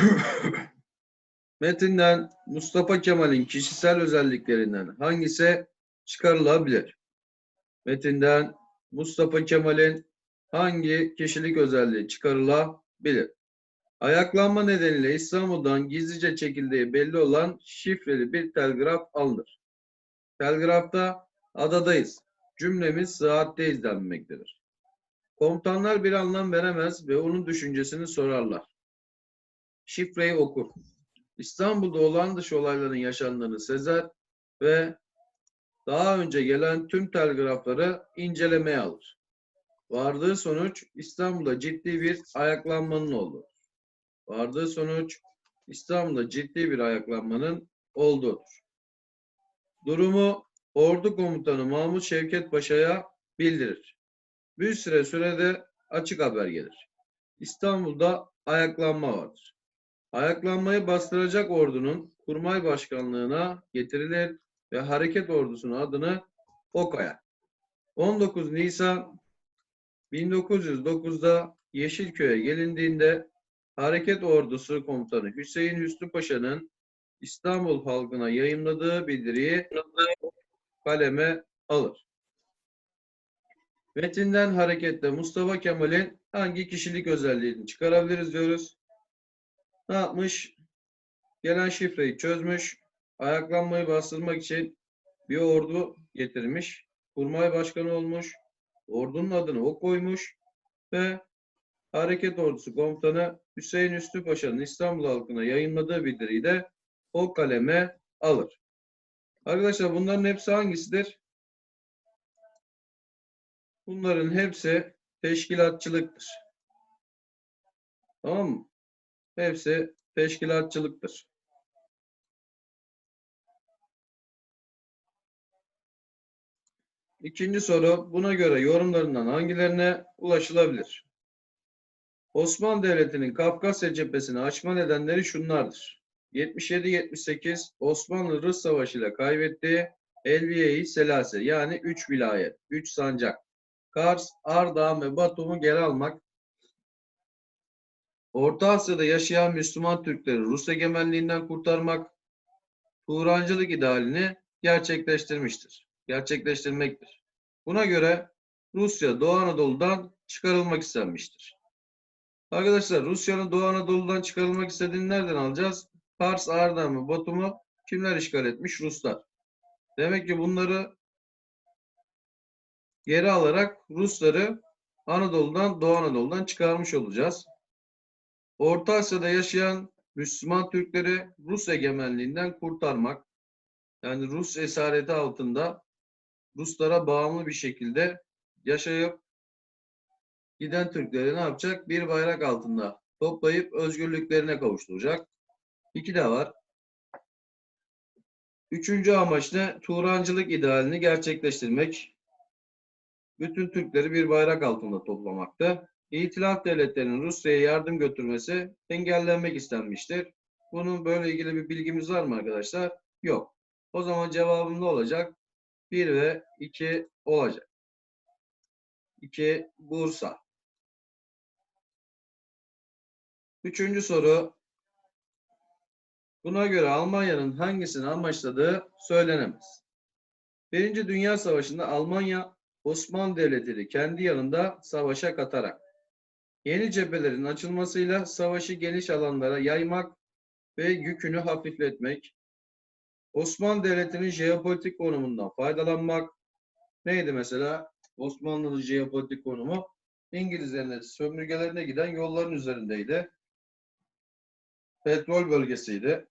Metinden Mustafa Kemal'in kişisel özelliklerinden hangisi çıkarılabilir? Metinden Mustafa Kemal'in hangi kişilik özelliği çıkarılabilir? Ayaklanma nedeniyle İstanbul'dan gizlice çekildiği belli olan şifreli bir telgraf alınır. Telgrafta adadayız, cümlemiz saatteyiz denmektedir. Komutanlar bir anlam veremez ve onun düşüncesini sorarlar. Şifreyi okur. İstanbul'da olan dışı olayların yaşandığını sezer ve daha önce gelen tüm telgrafları incelemeye alır. Vardığı sonuç İstanbul'da ciddi bir ayaklanmanın olduğu. Vardığı sonuç İstanbul'da ciddi bir ayaklanmanın olduğudur. Durumu ordu komutanı Mahmut Şevket Paşa'ya bildirir. Bir süre sürede açık haber gelir. İstanbul'da ayaklanma vardır. Ayaklanmayı bastıracak ordunun kurmay başkanlığına getirilir ve hareket ordusunun adını o koyar. 19 Nisan 1909'da Yeşilköy'e gelindiğinde hareket ordusu komutanı Hüseyin Hüsnü Paşa'nın İstanbul halkına yayınladığı bildiriyi kaleme alır. Metinden hareketle Mustafa Kemal'in hangi kişilik özelliğini çıkarabiliriz diyoruz. Ne yapmış? Gelen şifreyi çözmüş. Ayaklanmayı bastırmak için bir ordu getirmiş. Kurmay başkanı olmuş. Ordunun adını o koymuş. Ve Hareket Ordusu Komutanı Hüseyin Üstü Paşa'nın İstanbul halkına yayınladığı bildiriyi de o kaleme alır. Arkadaşlar bunların hepsi hangisidir? Bunların hepsi teşkilatçılıktır. Tamam mı? Hepsi teşkilatçılıktır. İkinci soru, buna göre yorumlarından hangilerine ulaşılabilir? Osmanlı Devleti'nin Kafkasya cephesini açma nedenleri şunlardır. 77-78 Osmanlı-Rus Savaşı ile kaybettiği Elviye-i Selase yani 3 vilayet, 3 sancak, Kars, Ardahan ve Batum'u geri almak, Orta Asya'da yaşayan Müslüman Türkleri Rus egemenliğinden kurtarmak, Turancılık idealini gerçekleştirmiştir. Gerçekleştirmektir. Buna göre Rusya Doğu Anadolu'dan çıkarılmak istenmiştir. Arkadaşlar Rusya'nın Doğu Anadolu'dan çıkarılmak istediğini nereden alacağız? Kars, Ardahan ve Batum'u kimler işgal etmiş? Ruslar. Demek ki bunları geri alarak Rusları Anadolu'dan, Doğu Anadolu'dan çıkarmış olacağız. Orta Asya'da yaşayan Müslüman Türkleri Rus egemenliğinden kurtarmak, yani Rus esareti altında Ruslara bağımlı bir şekilde yaşayıp giden Türkleri ne yapacak? Bir bayrak altında toplayıp özgürlüklerine kavuşturacak. İki de var. Üçüncü amaç ne? Turancılık idealini gerçekleştirmek. Bütün Türkleri bir bayrak altında toplamaktı. İtilaf devletlerinin Rusya'ya yardım götürmesi engellenmek istenmiştir. Bunun böyle ilgili bir bilgimiz var mı arkadaşlar? Yok. O zaman cevabım ne olacak? 1 ve 2 olacak. 2 Bursa. Üçüncü soru. Buna göre Almanya'nın hangisini amaçladığı söylenemez. Birinci Dünya Savaşı'nda Almanya Osmanlı Devleti'ni kendi yanında savaşa katarak yeni cephelerin açılmasıyla savaşı geniş alanlara yaymak ve yükünü hafifletmek, Osmanlı Devleti'nin jeopolitik konumundan faydalanmak neydi mesela? Osmanlı'nın jeopolitik konumu İngilizlerin sömürgelerine giden yolların üzerindeydi. Petrol bölgesiydi.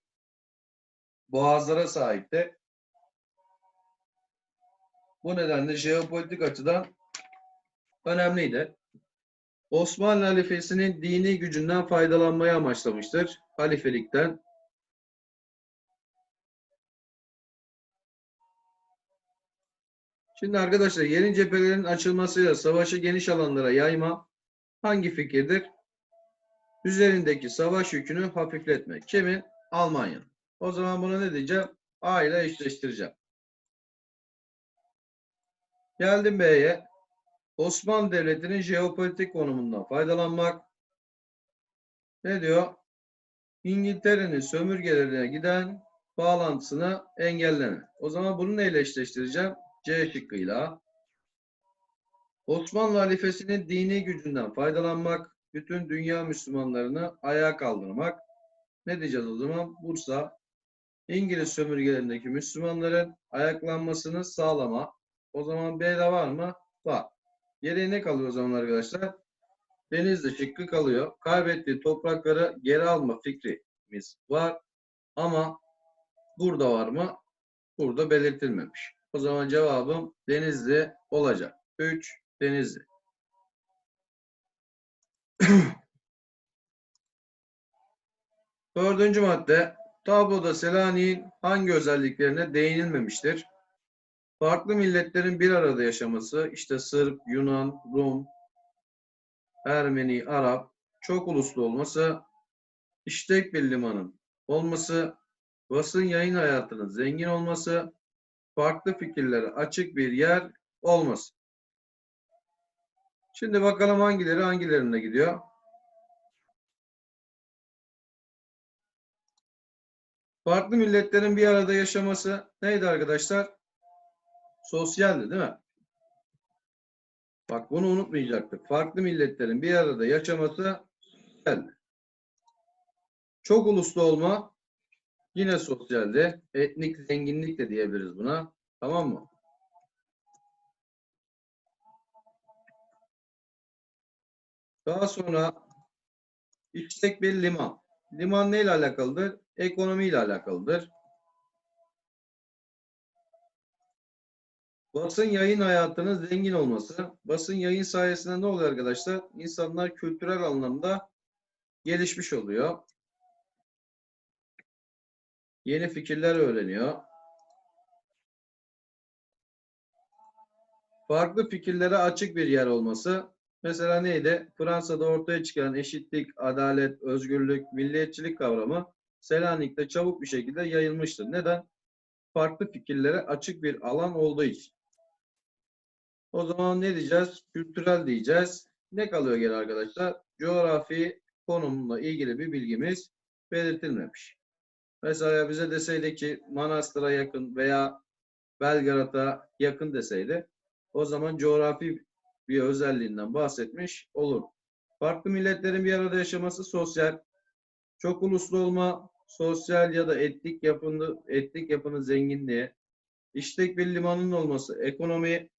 Boğazlara sahipti. Bu nedenle jeopolitik açıdan önemliydi. Osmanlı halifesinin dini gücünden faydalanmaya amaçlamıştır. Halifelikten. Şimdi arkadaşlar yeni cephelerin açılmasıyla savaşı geniş alanlara yayma hangi fikirdir? Üzerindeki savaş yükünü hafifletmek. Kimin? Almanya. O zaman buna ne diyeceğim? A ile eşleştireceğim. Geldim B'ye. Osmanlı Devleti'nin jeopolitik konumundan faydalanmak. Ne diyor? İngiltere'nin sömürgelerine giden bağlantısını engelleme. O zaman bunu neyle eşleştireceğim? C şıkkıyla. Osmanlı halifesinin dini gücünden faydalanmak, bütün dünya Müslümanlarını ayağa kaldırmak. Ne diyeceğiz o zaman? Bursa, İngiliz sömürgelerindeki Müslümanların ayaklanmasını sağlama. O zaman B'de var mı? Var. Geriye ne kalıyor o zaman arkadaşlar? Denizli şıkkı kalıyor. Kaybettiği toprakları geri alma fikrimiz var. Ama burada var mı? Burada belirtilmemiş. O zaman cevabım Denizli olacak. 3 Denizli. Dördüncü madde. Tabloda Selanik'in hangi özelliklerine değinilmemiştir? Farklı milletlerin bir arada yaşaması, işte Sırp, Yunan, Rum, Ermeni, Arap, çok uluslu olması, işlek bir limanın olması, basın yayın hayatının zengin olması, farklı fikirlere açık bir yer olması. Şimdi bakalım hangileri hangilerine gidiyor. Farklı milletlerin bir arada yaşaması neydi arkadaşlar? Sosyaldi değil mi? Bak bunu unutmayacaktık. Farklı milletlerin bir arada yaşaması sosyaldi. Çok uluslu olma yine sosyaldi. Etnik zenginlik de diyebiliriz buna. Tamam mı? Daha sonra işlek bir liman. Liman neyle alakalıdır? Ekonomiyle alakalıdır. Basın yayın hayatının zengin olması. Basın yayın sayesinde ne oluyor arkadaşlar? İnsanlar kültürel anlamda gelişmiş oluyor. Yeni fikirler öğreniyor. Farklı fikirlere açık bir yer olması. Mesela neydi? Fransa'da ortaya çıkan eşitlik, adalet, özgürlük, milliyetçilik kavramı Selanik'te çabuk bir şekilde yayılmıştır. Neden? Farklı fikirlere açık bir alan olduğu için. O zaman ne diyeceğiz? Kültürel diyeceğiz. Ne kalıyor geri arkadaşlar? Coğrafi konumla ilgili bir bilgimiz belirtilmemiş. Mesela bize deseydi ki Manastır'a yakın veya Belgrad'a yakın deseydi o zaman coğrafi bir özelliğinden bahsetmiş olur. Farklı milletlerin bir arada yaşaması sosyal, çok uluslu olma, sosyal ya da etnik yapını, etnik yapının zenginliği, işlek bir limanın olması, ekonomi,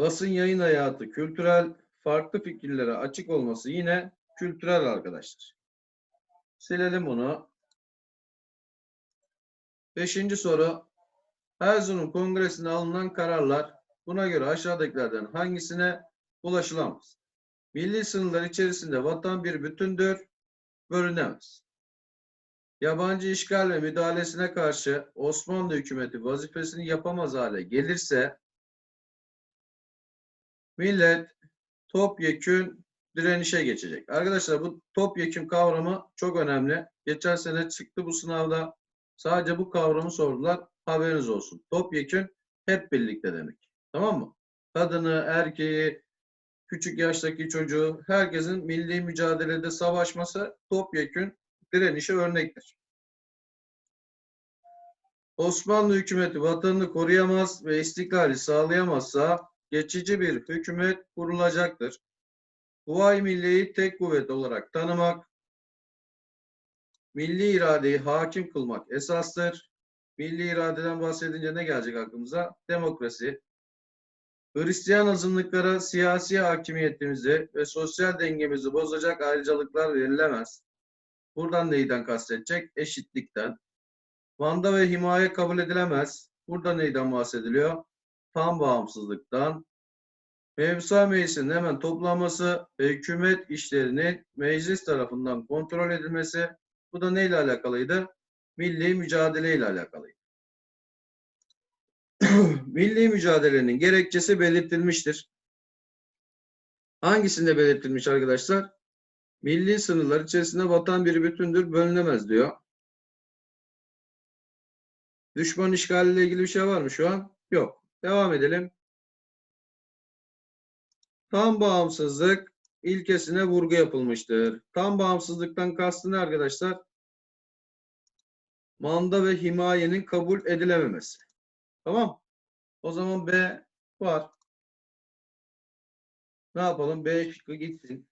basın yayın hayatı, kültürel, farklı fikirlere açık olması yine kültürel arkadaşlar. Silelim bunu. Beşinci soru. Erzurum Kongresi'nde alınan kararlar buna göre aşağıdakilerden hangisine ulaşılamaz? Milli sınırlar içerisinde vatan bir bütündür, bölünemez. Yabancı işgal ve müdahalesine karşı Osmanlı hükümeti vazifesini yapamaz hale gelirse millet topyekün direnişe geçecek. Arkadaşlar bu topyekün kavramı çok önemli. Geçen sene çıktı bu sınavda. Sadece bu kavramı sordular. Haberiniz olsun. Topyekün hep birlikte demek. Tamam mı? Kadını, erkeği, küçük yaştaki çocuğu, herkesin milli mücadelede savaşması topyekün direnişe örnektir. Osmanlı hükümeti vatanını koruyamaz ve istiklali sağlayamazsa geçici bir hükümet kurulacaktır. Huvayi milliyi tek kuvvet olarak tanımak, milli iradeyi hakim kılmak esastır. Milli iradeden bahsedince ne gelecek aklımıza? Demokrasi. Hristiyan azınlıklara siyasi hakimiyetimizi ve sosyal dengemizi bozacak ayrıcalıklar verilemez. Buradan neyden kastedecek? Eşitlikten. Manda ve himaye kabul edilemez. Burada neyden bahsediliyor? Tam bağımsızlıktan. Mevzusa meclisinin hemen toplanması ve hükümet işlerinin meclis tarafından kontrol edilmesi. Bu da neyle alakalıydı? Milli mücadele ile alakalıydı. Milli mücadelenin gerekçesi belirtilmiştir. Hangisinde belirtilmiş arkadaşlar? Milli sınırlar içerisinde vatan bir bütündür, bölünemez diyor. Düşman işgaliyle ilgili bir şey var mı şu an? Yok. Devam edelim. Tam bağımsızlık ilkesine vurgu yapılmıştır. Tam bağımsızlıktan kastı ne arkadaşlar? Manda ve himayenin kabul edilememesi. Tamam. O zaman B var. Ne yapalım? B şıkkı gitsin.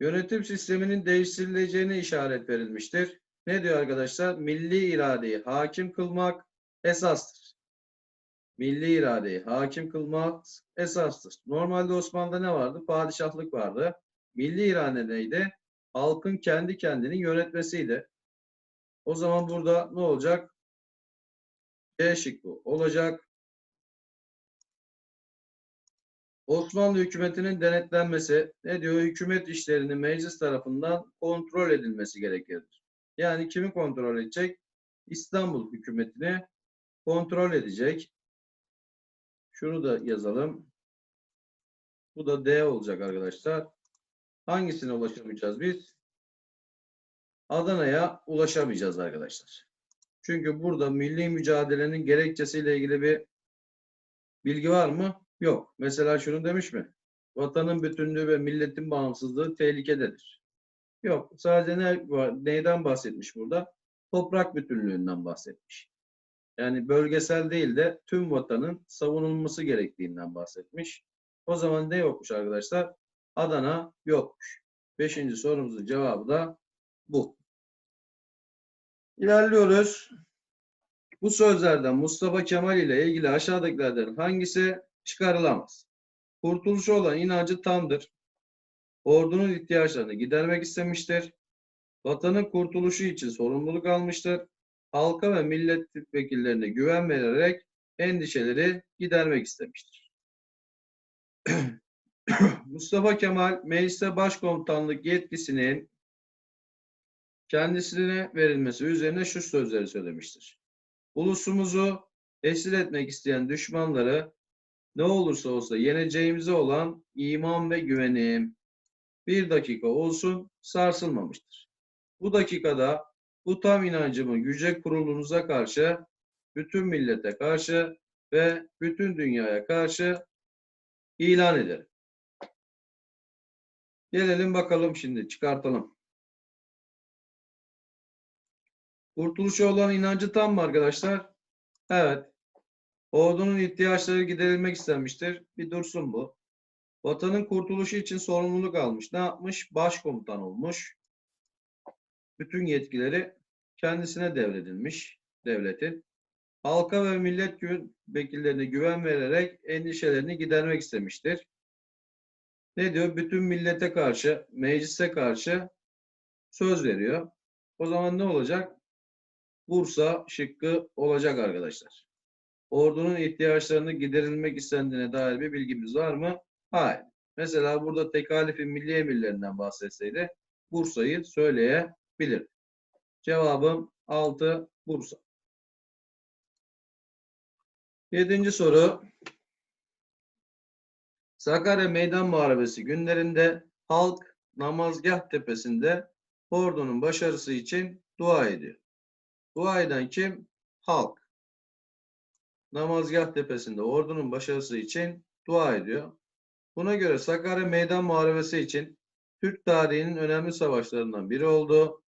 Yönetim sisteminin değiştirileceğine işaret verilmiştir. Ne diyor arkadaşlar? Milli iradeyi hakim kılmak esastır. Milli iradeyi hakim kılmak esastır. Normalde Osmanlı'da ne vardı? Padişahlık vardı. Milli irade neydi? Halkın kendi kendini yönetmesiydi. O zaman burada ne olacak? C şıkkı olacak. Osmanlı hükümetinin denetlenmesi ne diyor? Hükümet işlerinin meclis tarafından kontrol edilmesi gerekir. Yani kimi kontrol edecek? İstanbul hükümetini kontrol edecek. Şunu da yazalım. Bu da D olacak arkadaşlar. Hangisine ulaşamayacağız biz? Adana'ya ulaşamayacağız arkadaşlar. Çünkü burada milli mücadelenin gerekçesiyle ilgili bir bilgi var mı? Yok. Mesela şunu demiş mi? Vatanın bütünlüğü ve milletin bağımsızlığı tehlikededir. Yok. Sadece ne, neyden bahsetmiş burada? Toprak bütünlüğünden bahsetmiş. Yani bölgesel değil de tüm vatanın savunulması gerektiğinden bahsetmiş. O zaman ne yokmuş arkadaşlar? Adana yokmuş. Beşinci sorumuzun cevabı da bu. İlerliyoruz. Bu sözlerden Mustafa Kemal ile ilgili aşağıdakilerden hangisi çıkarılamaz? Kurtuluşu olan inancı tamdır. Ordunun ihtiyaçlarını gidermek istemiştir. Vatanın kurtuluşu için sorumluluk almıştır. Halka ve milletvekillerine güven vererek endişeleri gidermek istemiştir. Mustafa Kemal mecliste başkomutanlık yetkisinin kendisine verilmesi üzerine şu sözleri söylemiştir. Ulusumuzu esir etmek isteyen düşmanları ne olursa olsa yeneceğimize olan iman ve güvenim bir dakika olsun sarsılmamıştır. Bu dakikada bu tam inancımı yüce kurulunuza karşı, bütün millete karşı ve bütün dünyaya karşı ilan ederim. Gelelim bakalım şimdi çıkartalım. Kurtuluşa olan inancı tam mı arkadaşlar? Evet. Ordunun ihtiyaçları giderilmek istenmiştir. Bir dursun bu. Vatanın kurtuluşu için sorumluluk almış. Ne yapmış? Başkomutan olmuş. Bütün yetkileri kendisine devredilmiş devletin. Halka ve millet vekillerine güven vererek endişelerini gidermek istemiştir. Ne diyor? Bütün millete karşı, meclise karşı söz veriyor. O zaman ne olacak? Bursa şıkkı olacak arkadaşlar. Ordunun ihtiyaçlarını giderilmek istendiğine dair bir bilgimiz var mı? Hayır. Mesela burada tekalifi milli emirlerinden bahsetseydi Bursa'yı söyleyebilir. Cevabım 6 Bursa. Yedinci soru. Sakarya Meydan Muharebesi günlerinde halk namazgah tepesinde ordunun başarısı için dua ediyor. Dua eden kim? Halk. Namazgah tepesinde ordunun başarısı için dua ediyor. Buna göre Sakarya Meydan Muharebesi için Türk tarihinin önemli savaşlarından biri oldu.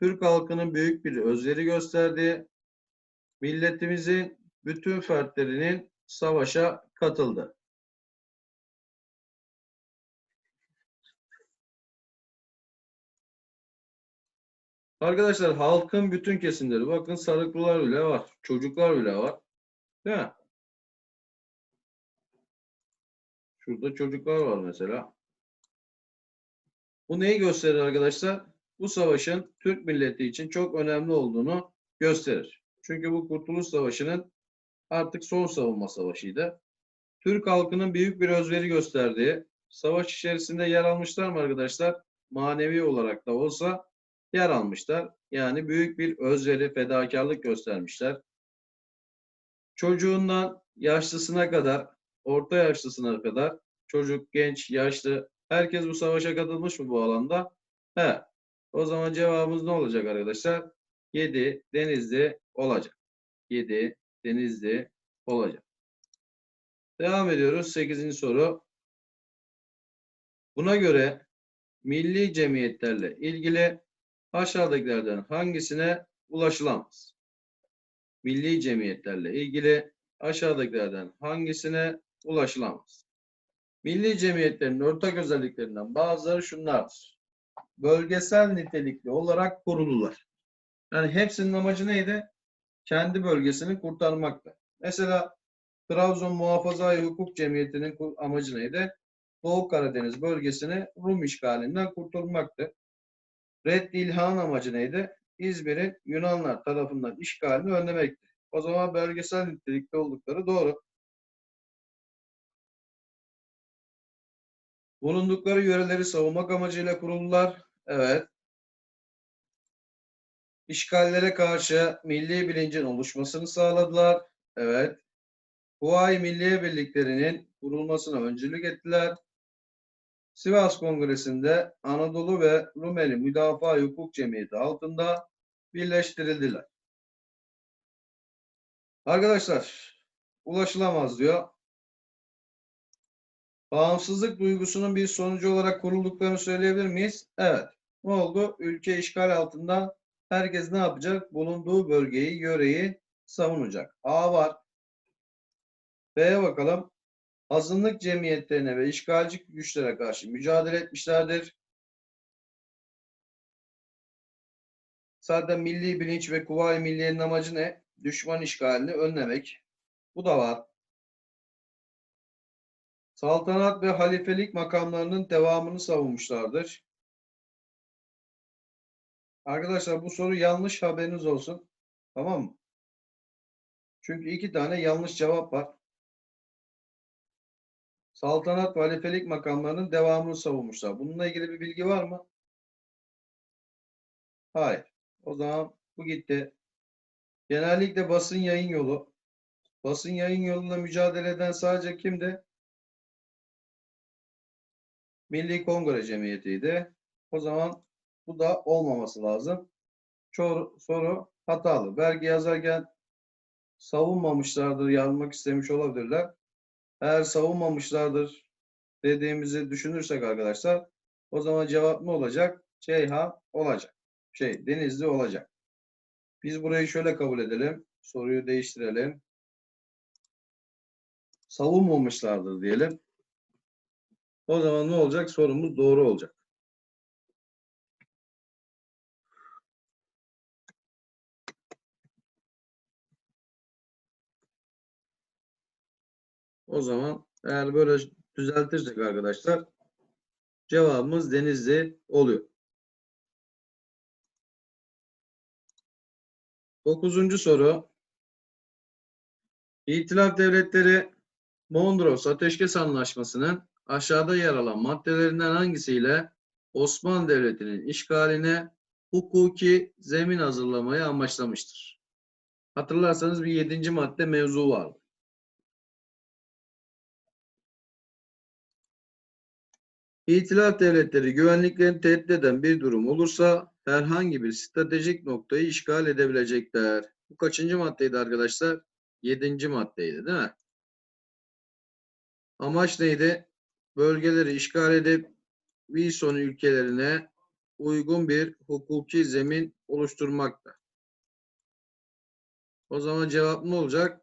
Türk halkının büyük bir özveri gösterdiği, milletimizin bütün fertlerinin savaşa katıldı. Arkadaşlar halkın bütün kesimleri bakın sarıklılar bile var. Çocuklar bile var. Değil mi? Şurada çocuklar var mesela. Bu neyi gösterir arkadaşlar? Bu savaşın Türk milleti için çok önemli olduğunu gösterir. Çünkü bu Kurtuluş Savaşı'nın artık son savunma savaşıydı. Türk halkının büyük bir özveri gösterdiği, savaş içerisinde yer almışlar mı arkadaşlar? Manevi olarak da olsa yer almışlar. Yani büyük bir özveri, fedakarlık göstermişler. Çocuğundan yaşlısına kadar, orta yaşlısına kadar, çocuk, genç, yaşlı, herkes bu savaşa katılmış mı bu alanda? He. O zaman cevabımız ne olacak arkadaşlar? 7 Denizli olacak. 7 Denizli olacak. Devam ediyoruz. 8. soru. Buna göre milli cemiyetlerle ilgili aşağıdakilerden hangisine ulaşılamaz? Milli cemiyetlerle ilgili aşağıdakilerden hangisine ulaşılamaz? Milli cemiyetlerin ortak özelliklerinden bazıları şunlardır. Bölgesel nitelikli olarak kurulular. Yani hepsinin amacı neydi? Kendi bölgesini kurtarmaktı. Mesela Trabzon Muhafaza Hukuk Cemiyeti'nin amacı neydi? Doğu Karadeniz bölgesini Rum işgalinden kurtulmaktı. Red İlhan amacı neydi? İzmir'in Yunanlar tarafından işgalini önlemekti. O zaman bölgesel nitelikte oldukları doğru. Bulundukları yöreleri savunmak amacıyla kuruldular. Evet. İşgallere karşı milli bilincin oluşmasını sağladılar. Evet. Huvayi Milliye Birliklerinin kurulmasına öncülük ettiler. Sivas Kongresi'nde Anadolu ve Rumeli Müdafaa Hukuk Cemiyeti altında birleştirildiler. Arkadaşlar, ulaşılamaz diyor. Bağımsızlık duygusunun bir sonucu olarak kurulduklarını söyleyebilir miyiz? Evet. Ne oldu? Ülke işgal altında herkes ne yapacak? Bulunduğu bölgeyi, yöreyi savunacak. A var. B'ye bakalım. Azınlık cemiyetlerine ve işgalci güçlere karşı mücadele etmişlerdir. Zaten milli bilinç ve kuvayi milliyenin amacı ne? Düşman işgalini önlemek. Bu da var. Saltanat ve halifelik makamlarının devamını savunmuşlardır. Arkadaşlar bu soru yanlış haberiniz olsun. Tamam mı? Çünkü iki tane yanlış cevap var. Saltanat ve halifelik makamlarının devamını savunmuşlar. Bununla ilgili bir bilgi var mı? Hayır. O zaman bu gitti. Genellikle basın yayın yolu. Basın yayın yolunda mücadele eden sadece kimdi? Milli Kongre Cemiyeti'ydi. O zaman bu da olmaması lazım. Çoğu soru hatalı. Belki yazarken savunmamışlardır, yazmak istemiş olabilirler. Eğer savunmamışlardır dediğimizi düşünürsek arkadaşlar o zaman cevap ne olacak? Ceyhan olacak. Şey Denizli olacak. Biz burayı şöyle kabul edelim. Soruyu değiştirelim. Savunmamışlardır diyelim. O zaman ne olacak? Sorumuz doğru olacak. O zaman eğer böyle düzeltirsek arkadaşlar cevabımız Denizli oluyor. Dokuzuncu soru. İtilaf devletleri Mondros Ateşkes Anlaşması'nın aşağıda yer alan maddelerinden hangisiyle Osmanlı Devleti'nin işgaline hukuki zemin hazırlamayı amaçlamıştır? Hatırlarsanız bir yedinci madde mevzu vardı. İtilaf devletleri güvenliklerini tehdit eden bir durum olursa herhangi bir stratejik noktayı işgal edebilecekler. Bu kaçıncı maddeydi arkadaşlar? Yedinci maddeydi değil mi? Amaç neydi? Bölgeleri işgal edip Wilson ülkelerine uygun bir hukuki zemin oluşturmakta. O zaman cevap ne olacak?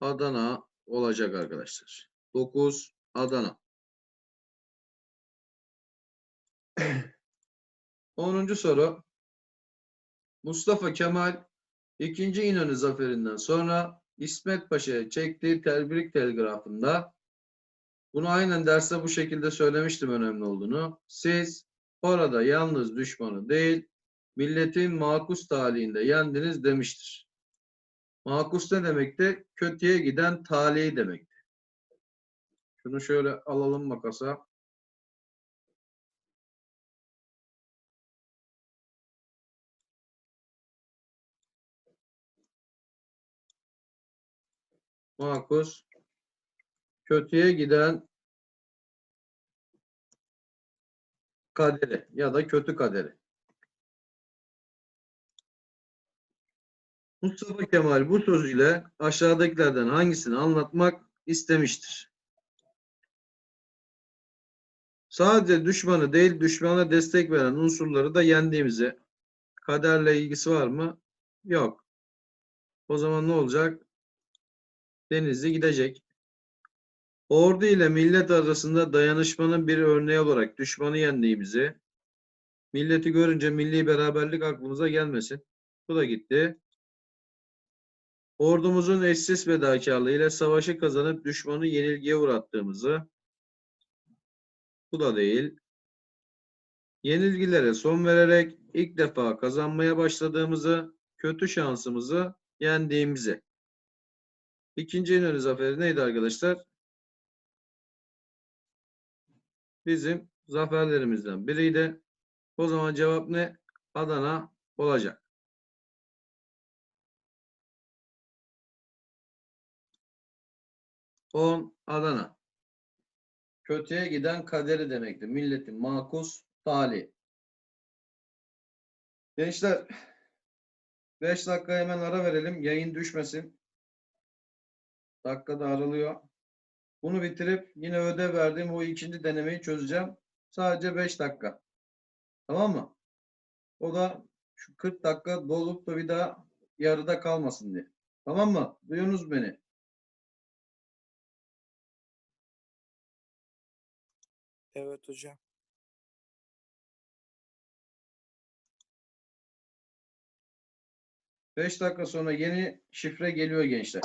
Adana olacak arkadaşlar. 9 Adana. 10. soru. Mustafa Kemal 2. İnönü zaferinden sonra İsmet Paşa'ya çektiği tebrik telgrafında bunu aynen derste bu şekilde söylemiştim önemli olduğunu. Siz orada yalnız düşmanı değil, milletin makus talihinde yendiniz demiştir. Makus ne demekti? Kötüye giden talihi demekti. Şunu şöyle alalım makasa. Makus kötüye giden kaderi ya da kötü kaderi. Mustafa Kemal bu sözüyle aşağıdakilerden hangisini anlatmak istemiştir. Sadece düşmanı değil, düşmana destek veren unsurları da yendiğimizi, kaderle ilgisi var mı? Yok. O zaman ne olacak? Denizli gidecek. Ordu ile millet arasında dayanışmanın bir örneği olarak düşmanı yendiğimizi, milleti görünce milli beraberlik aklımıza gelmesin. Bu da gitti. Ordumuzun eşsiz fedakarlığı ile savaşı kazanıp düşmanı yenilgiye uğrattığımızı, bu da değil. Yenilgilere son vererek ilk defa kazanmaya başladığımızı, kötü şansımızı yendiğimizi. İkinci İnönü Zaferi neydi arkadaşlar? Bizim zaferlerimizden biriydi. O zaman cevap ne? Adana olacak. On Adana. Kötüye giden kaderi demektir. Milletin makus tali. Gençler 5 dakika hemen ara verelim. Yayın düşmesin. Dakikada aralıyor. Bunu bitirip yine ödev verdiğim o ikinci denemeyi çözeceğim. Sadece 5 dakika. Tamam mı? O da şu 40 dakika dolup da bir daha yarıda kalmasın diye. Tamam mı? Duyuyorsunuz beni? Evet hocam. 5 dakika sonra yeni şifre geliyor gençler.